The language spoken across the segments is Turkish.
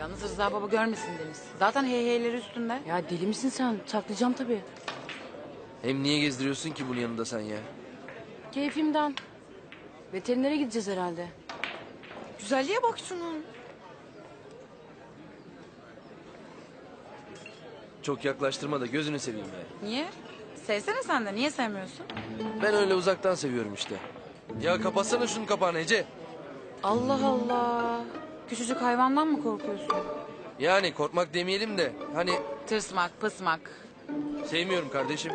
Yalnız Rıza baba görmesin Deniz. Zaten hey heyleri üstünde. Ya deli misin sen? Saklayacağım tabii. Hem niye gezdiriyorsun ki bunun yanında sen ya? Keyfimden. Veterinere gideceğiz herhalde. Güzelliğe bak şunun. Çok yaklaştırma da gözünü seveyim ya. Niye? Sevsene sen de. Niye sevmiyorsun? Ben öyle uzaktan seviyorum işte. Ya kapatsana şunun kapağını Ece. Allah Allah. Küçücük hayvandan mı korkuyorsun? Yani korkmak demeyelim de hani Tırsmak, pısmak. sevmiyorum kardeşim.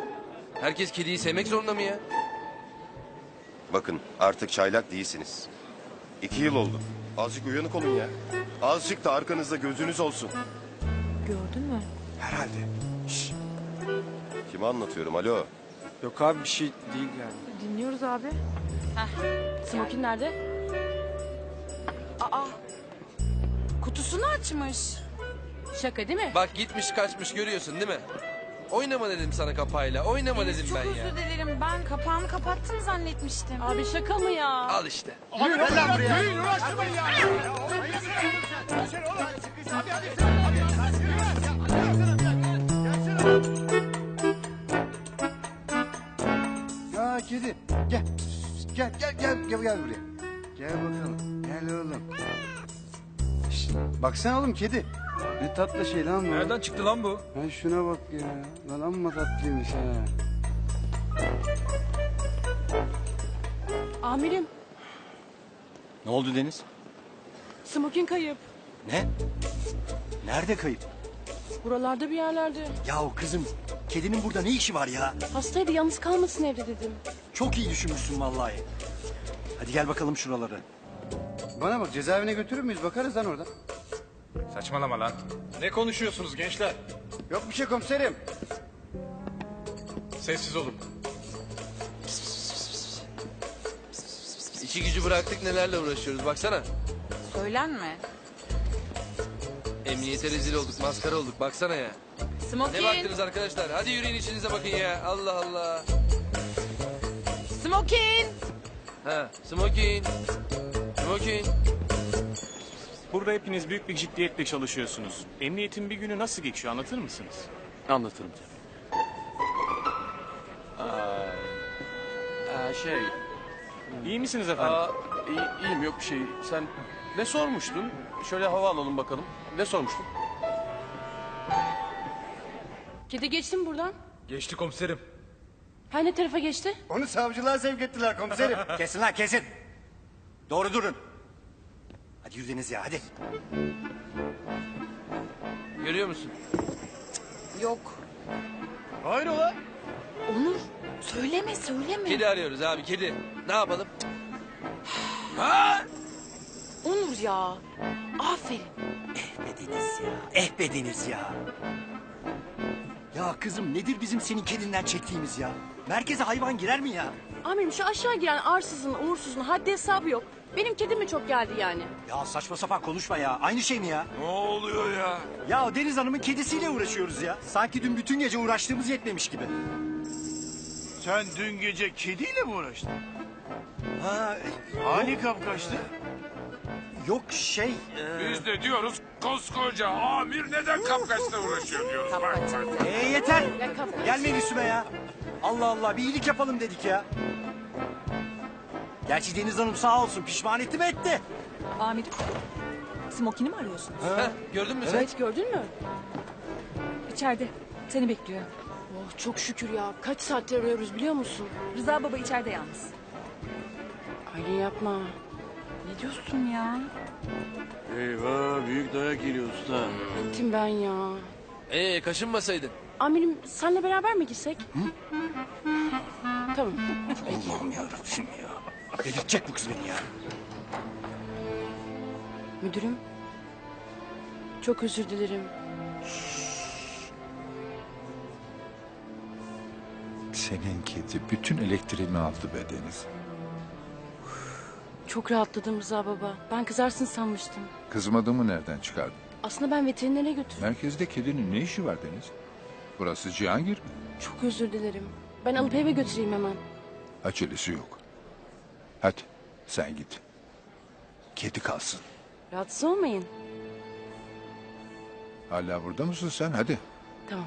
Herkes kediyi sevmek zorunda mı ya? Bakın artık çaylak değilsiniz. İki yıl oldu. Azıcık uyanık olun ya. Azıcık da arkanızda gözünüz olsun. Gördün mü? Herhalde. Kime anlatıyorum alo? yok abi bir şey değil yani. Dinliyoruz abi. Smokin nerede? Kutusunu açmış. Şaka değil mi? Bak gitmiş kaçmış görüyorsun değil mi? Oynama dedim sana kapağıyla. Oynama Deniz, dedim çok ben ya. özür dilerim. Ben kapağını kapattın zannetmiştim. Abi şaka mı ya? Al işte. Ya kedi gel. Gel gel gel gel gel buraya. Gel bakalım. Gel oğlum. Baksana oğlum kedi. Ne tatlı şey lan bu. Nereden çıktı lan bu? Ha şuna bak ya. Lan amma tatlıymış ha. Amirim, Ne oldu Deniz? smokin kayıp. Ne? Nerede kayıp? Buralarda bir yerlerde. Yahu kızım, kedinin burada ne işi var ya? Hastaydı yalnız kalmasın evde dedim. Çok iyi düşünmüşsün vallahi. Hadi gel bakalım şuralara. Bana bak cezaevine götürür müyüz? Bakarız lan orada. Saçmalama lan. Ne konuşuyorsunuz gençler? Yok bir şey komiserim. Sessiz olun. İşi gücü bıraktık nelerle uğraşıyoruz baksana. Söylenme. Emniyete rezil olduk maskara olduk baksana ya. Ne Smokin. baktınız arkadaşlar? Hadi yürüyün içinize bakın ya. Allah Allah. Smokin. Ha, smoking. Smoking. Burada hepiniz büyük bir ciddiyetle çalışıyorsunuz. Emniyetin bir günü nasıl geçiyor anlatır mısınız? Anlatırım. Aa, şey, İyi misiniz efendim? aa, iyi, iyiyim yok bir şey. Sen ne sormuştun? Şöyle hava alalım bakalım. Ne sormuştun? Kedi geçti mi buradan? Geçti komiserim. Ha ne tarafa geçti? Onu savcılığa sevk ettiler komiserim. Kesin lan kesin. Doğru durun. Hadi yürü Deniz ya hadi. Görüyor musun? Yok. Hayrola? Onur. Söyleme söyleme. Kedi arıyoruz abi kedi. Ne yapalım? Onur ya. Aferin. Eh be Deniz ya. Eh be Deniz ya. Ya kızım nedir bizim senin kedinden çektiğimiz ya? Merkeze hayvan girer mi ya? Amirim şu aşağı giren arsızın, uğursuzun haddi hesabı yok. Benim kedim mi çok geldi yani? Ya saçma sapan konuşma ya. Aynı şey mi ya? Ne oluyor ya? Ya Deniz Hanım'ın kedisiyle uğraşıyoruz ya. Sanki dün bütün gece uğraştığımız yetmemiş gibi. Sen dün gece kediyle mi uğraştın? Ha, Hani kapkaçtı? yok şey... e, Biz de diyoruz koskoca amir neden kapkaçla uğraşıyor diyoruz. Bak, bak. Ee, yeter. Ya kapkaç. Gelmeyin üstüme ya. Allah Allah bir iyilik yapalım dedik ya. Gerçi Deniz Hanım sağ olsun pişman etti mi etti. Amirim, Smokin'i mi arıyorsunuz? Ha, gördün mü sen? Evet gördün mü? İçeride. Seni bekliyor. Oh çok şükür ya. Kaç saattir arıyoruz biliyor musun? Rıza baba içeride yalnız. Aylin yapma. Ne diyorsun ya? Eyvah büyük dayak geliyor usta. Bittim ben ya. Ee kaşınmasaydın. Amirim senle beraber mi gitsek? Tamam. Allah'ım yarabbim ya. Delirtecek bu kız beni ya. Müdürüm. Çok özür dilerim. Senin kedi bütün elektriğimi aldı be Deniz. Çok rahatladım Rıza baba. Ben kızarsın sanmıştım. Kızmadığımı nereden çıkardın? Aslında ben veterinere götürdüm. Merkezde kedinin ne işi var Deniz? Burası Cihangir mi? Çok özür dilerim. Ben alıp eve götüreyim hemen. Acelesi yok. Hadi sen git. Kedi kalsın. Rahatsız olmayın. Hala burada mısın sen? Hadi. Tamam.